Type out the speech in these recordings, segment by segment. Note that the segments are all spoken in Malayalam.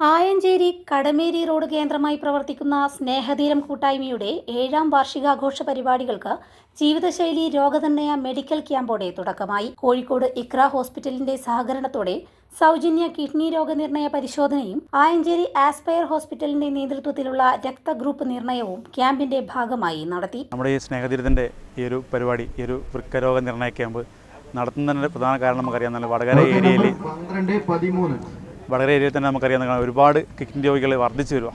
ആയഞ്ചേരി കടമേരി റോഡ് കേന്ദ്രമായി പ്രവർത്തിക്കുന്ന സ്നേഹധീരം കൂട്ടായ്മയുടെ ഏഴാം വാർഷികാഘോഷ പരിപാടികൾക്ക് ജീവിതശൈലി രോഗനിർണയ മെഡിക്കൽ ക്യാമ്പോടെ തുടക്കമായി. കോഴിക്കോട് ഇക്ര ഹോസ്പിറ്റലിന്റെ സഹകരണത്തോടെ സൗജന്യ കിഡ്നി രോഗനിർണയ പരിശോധനയും ആയഞ്ചേരി ആസ്പയർ ഹോസ്പിറ്റലിന്റെ നേതൃത്വത്തിലുള്ള രക്തഗ്രൂപ്പ് നിർണയവും ക്യാമ്പിന്റെ ഭാഗമായി നടത്തി. നമ്മുടെ ഈ സ്നേഹധീരത്തിന്റെ ഈ ഒരു പരിപാടി ഈ ഒരു വൃക്കരോഗ നിർണയ ക്യാമ്പ് നടത്തുന്നതിന്റെ പ്രധാന കാരണം നമുക്കറിയാം. നല്ല വടകര ഏരിയയിൽ പന്ത്രണ്ട് പതിമൂന്ന് വടകര ഏരിയയിൽ തന്നെ നമുക്കറിയാവുന്ന ഒരുപാട് കിഡ്നി രോഗികൾ വർദ്ധിച്ചു വരിക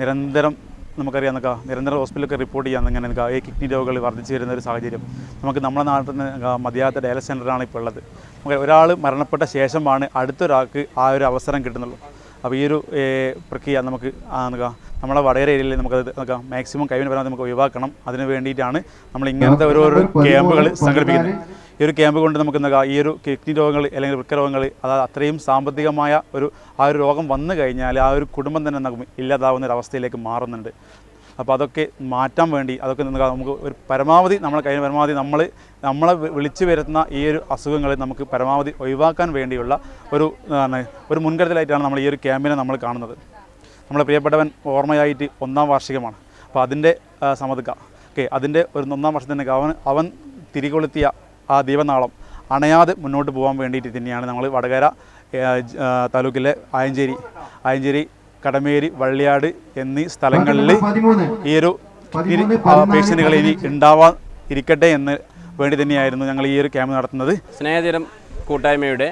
നിരന്തരം നമുക്കറിയാം എന്നൊക്കെ നിരന്തരം ഹോസ്പിറ്റലൊക്കെ റിപ്പോർട്ട് ചെയ്യാൻ ഇങ്ങനെ ഈ കിഡ്നി രോഗികൾ വർദ്ധിച്ചു വരുന്ന ഒരു സാഹചര്യം. നമുക്ക് നമ്മുടെ നാട്ടിൽ നിന്ന് മതിയാത്ത ഡയല സെന്ററാണ് ഇപ്പോൾ ഉള്ളത്. നമുക്ക് ഒരാൾ മരണപ്പെട്ട ശേഷമാണ് അടുത്തൊരാൾക്ക് ആ ഒരു അവസരം കിട്ടുന്നുള്ളൂ. അപ്പോൾ ഈ ഒരു പ്രക്രിയ നമുക്ക് നമ്മുടെ വടകര ഏരിയയിൽ നമുക്ക് മാക്സിമം കൈവിന് പരമാവധി നമുക്ക് ഒഴിവാക്കണം. അതിന് വേണ്ടിയിട്ടാണ് നമ്മൾ ഇങ്ങനത്തെ ഓരോരോ ക്യാമ്പുകൾ സംഘടിപ്പിക്കുന്നത്. ഈ ഒരു ക്യാമ്പ് കൊണ്ട് നമുക്ക് എന്താ ഈ ഒരു കിഡ്നി രോഗങ്ങൾ അല്ലെങ്കിൽ വൃക്കരോഗങ്ങൾ അതായത് അത്രയും സാമ്പത്തികമായ ഒരു ആ ഒരു രോഗം വന്നു കഴിഞ്ഞാൽ ആ ഒരു കുടുംബം തന്നെ നമുക്ക് ഇല്ലാതാവുന്ന ഒരു അവസ്ഥയിലേക്ക് മാറുന്നുണ്ട്. അപ്പോൾ അതൊക്കെ മാറ്റാൻ വേണ്ടി അതൊക്കെ നമുക്ക് ഒരു പരമാവധി നമ്മളെ കഴിഞ്ഞ പരമാവധി നമ്മൾ നമ്മളെ വിളിച്ചു വരുത്തുന്ന ഈ ഒരു അസുഖങ്ങൾ നമുക്ക് പരമാവധി ഒഴിവാക്കാൻ വേണ്ടിയുള്ള ഒരു ഒരു മുൻകരുതലായിട്ടാണ് നമ്മൾ ഈ ഒരു ക്യാമ്പിനെ നമ്മൾ കാണുന്നത്. നമ്മളെ പ്രിയപ്പെട്ടവൻ ഓർമ്മയായിട്ട് ഒന്നാം വാർഷികമാണ്. അപ്പോൾ അതിന്റെ സമതുക്ക ഓക്കെ അതിന്റെ ഒരു ഒന്നാം വർഷത്തിന്റെ അവൻ അവൻ തിരികൊളുത്തിയ ആ ദീപനാളം അണയാതെ മുന്നോട്ട് പോകാൻ വേണ്ടിയിട്ട് തന്നെയാണ് നമ്മൾ വടകര താലൂക്കിലെ ആയഞ്ചേരി ആയഞ്ചേരി കടമേരി വള്ളിയാട് എന്നീ സ്ഥലങ്ങളിൽ ഈ ഒരു പേഷ്യന്റുകൾ ഇനി ഉണ്ടാവാൻ ഇരിക്കട്ടെ എന്ന് വേണ്ടി തന്നെയായിരുന്നു ഞങ്ങൾ ഈ ഒരു ക്യാമ്പ് നടത്തുന്നത്. സ്നേഹതീരം കൂട്ടായ്മയുടെ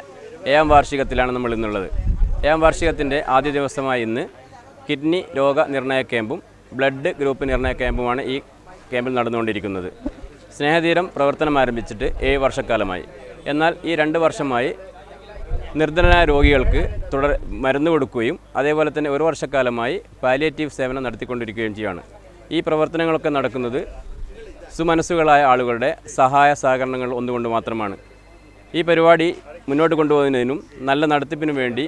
ഏഴാം വാർഷികത്തിലാണ് നമ്മൾ ഇന്നുള്ളത്. ഏഴാം വാർഷികത്തിന്റെ ആദ്യ ദിവസമായ ഇന്ന് കിഡ്നി രോഗ നിർണയ ക്യാമ്പും ബ്ലഡ് ഗ്രൂപ്പ് നിർണയ ക്യാമ്പുമാണ് ഈ ക്യാമ്പിൽ നടന്നുകൊണ്ടിരിക്കുന്നത്. സ്നേഹതീരം പ്രവർത്തനം ആരംഭിച്ചിട്ട് ഏഴ് വർഷക്കാലമായി. എന്നാൽ ഈ രണ്ട് വർഷമായി നിർധനരായ രോഗികൾക്ക് തുടർ മരുന്ന് കൊടുക്കുകയും അതേപോലെ തന്നെ ഒരു വർഷക്കാലമായി പാലിയേറ്റീവ് സേവനം നടത്തിക്കൊണ്ടിരിക്കുകയും ചെയ്യുകയാണ്. ഈ പ്രവർത്തനങ്ങളൊക്കെ നടക്കുന്നത് സുമനസ്സുകളായ ആളുകളുടെ സഹായ സഹകരണങ്ങൾ ഒന്നുകൊണ്ട് മാത്രമാണ്. ഈ പരിപാടി മുന്നോട്ട് കൊണ്ടുപോകുന്നതിനും നല്ല നടത്തിപ്പിനും വേണ്ടി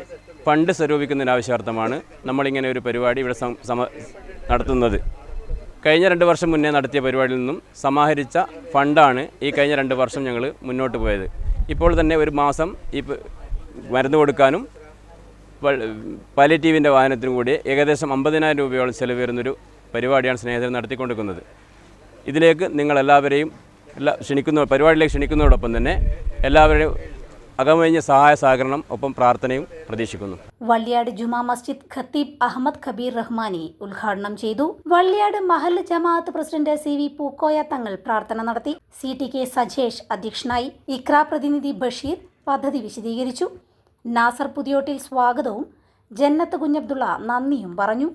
ഫണ്ട് സ്വരൂപിക്കുന്നതിന് ആവശ്യാർത്ഥമാണ് നമ്മളിങ്ങനെ ഒരു പരിപാടി ഇവിടെ നടത്തുന്നത്. കഴിഞ്ഞ രണ്ട് വർഷം മുന്നേ നടത്തിയ പരിപാടിയിൽ നിന്നും സമാഹരിച്ച ഫണ്ടാണ് ഈ കഴിഞ്ഞ രണ്ട് വർഷം ഞങ്ങൾ മുന്നോട്ട് പോയത്. ഇപ്പോൾ തന്നെ ഒരു മാസം ഈ മരുന്ന് കൊടുക്കാനും പാലിറ്റീവിന്റെ വാഹനത്തിനും കൂടി ഏകദേശം അമ്പതിനായിരം രൂപയോളം ചെലവ് വരുന്നൊരു പരിപാടിയാണ് സ്നേഹിതർ നടത്തിക്കൊണ്ടിരിക്കുന്നത്. ഇതിലേക്ക് നിങ്ങളെല്ലാവരെയും എല്ലാ ക്ഷണിക്കുന്ന പരിപാടിയിലേക്ക് ക്ഷണിക്കുന്നതോടൊപ്പം തന്നെ എല്ലാവരുടെയും അകമഴിഞ്ഞ സഹായ സഹകരണം ഒപ്പം പ്രാർത്ഥനയും പ്രതീക്ഷിക്കുന്നു. വള്ളിയാട് ജുമാ മസ്ജിദ് ഖത്തീബ് അഹമ്മദ് ഖബീർ റഹ്മാനി ഉദ്ഘാടനം ചെയ്തു. Valliyad Mahal Jamaath president C V Pookoya Thangal പ്രാർത്ഥന നടത്തി. സി ടി കെ സജേഷ് അധ്യക്ഷനായി ഇക്ര പ്രതിനിധി ബഷീർ പദ്ധതി വിശദീകരിച്ചു. നാസർ പുതിയോട്ടിൽ സ്വാഗതവും ജന്നത്ത് കുഞ്ഞബ്ദുള്ള നന്ദിയും പറഞ്ഞു.